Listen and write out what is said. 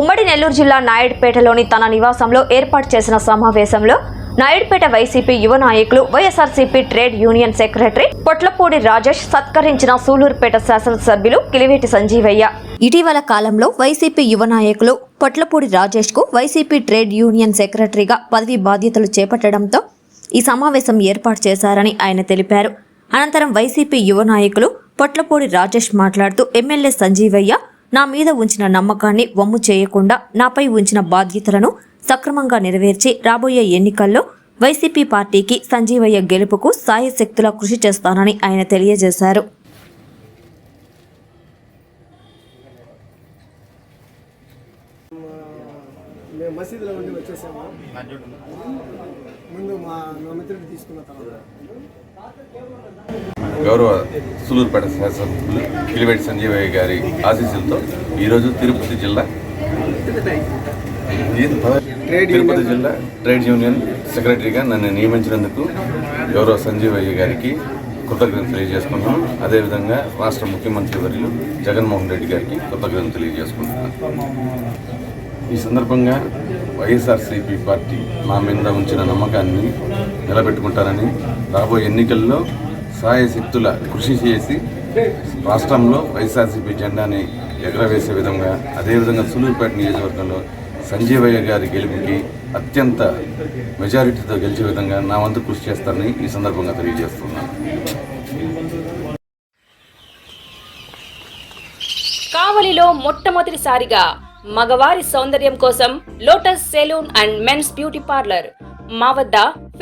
ఉమ్మడి నెల్లూరు జిల్లా నాయుడుపేటలోని తన నివాసంలో ఏర్పాటు చేసిన సమావేశంలో నాయుడుపేట వైసీపీ యువ నాయకులు YSRCP trade union secretary Potlapudi Rajesh సత్కరించిన Sullurpeta శాసనసభ్యులు కిలివేటి సంజీవయ్య. ఇటీవల కాలంలో వైసీపీ యువ నాయకులు పొట్లపూడి రాజేష్కు వైసీపీ ట్రేడ్ యూనియన్ సెక్రటరీగా పదవి బాధ్యతలు చేపట్టడంతో ఈ సమావేశం ఏర్పాటు చేశారని ఆయన తెలిపారు. అనంతరం వైసీపీ యువ నాయకులు పొట్లపూడి రాజేష్ మాట్లాడుతూ ఎమ్మెల్యే సంజీవయ్య నా మీద ఉంచిన నమ్మకాన్ని వమ్ము చేయకుండా నాపై ఉంచిన బాధ్యతలను సక్రమంగా నెరవేర్చి రాబోయే ఎన్నికల్లో వైసీపీ పార్టీకి సంజీవయ్య గెలుపుకు సాయశక్తులా కృషి చేస్తానని ఆయన తెలియజేశారు. మేము మసీదులో ఉండి వచ్చేసాము. ముందు మా మా మిత్రుడు తీసుకున్న తర్వాత. గౌరవ సూలూరుపేట శాసనసభ్యులు కిలివేటి సంజీవయ్య గారి ఆశీస్సులతో ఈరోజు తిరుపతి జిల్లా తిరుపతి జిల్లా ట్రేడ్ యూనియన్ సెక్రటరీగా నన్ను నియమించినందుకు గౌరవ సంజీవయ్య గారికి కృతజ్ఞతలు తెలియజేసుకుంటున్నాం. అదేవిధంగా రాష్ట్ర ముఖ్యమంత్రి వర్యులు జగన్మోహన్ రెడ్డి గారికి కృతజ్ఞతలు తెలియజేసుకుంటున్నాను. ఈ సందర్భంగా వైఎస్ఆర్సీపీ పార్టీ మా మీద ఉంచిన నమ్మకాన్ని నిలబెట్టుకుంటారని రాబోయే ఎన్నికల్లో సాయశక్తుల కృషి చేసి రాష్ట్రంలో వైఎస్ఆర్సీపీ జెండాని ఎగరవేసే విధంగా అదేవిధంగా సులూరుపేట నియోజకవర్గంలో సంజీవయ్య గారి గెలుపుకి అత్యంత మెజారిటీతో గెలిచే విధంగా నా వంతు కృషి చేస్తానని ఈ సందర్భంగా తెలియజేస్తున్నాను. కావలిలో మొట్టమొదటిసారిగా మగవారి సౌందర్యం కోసం lotus salon and men's beauty parlour మా వద్ద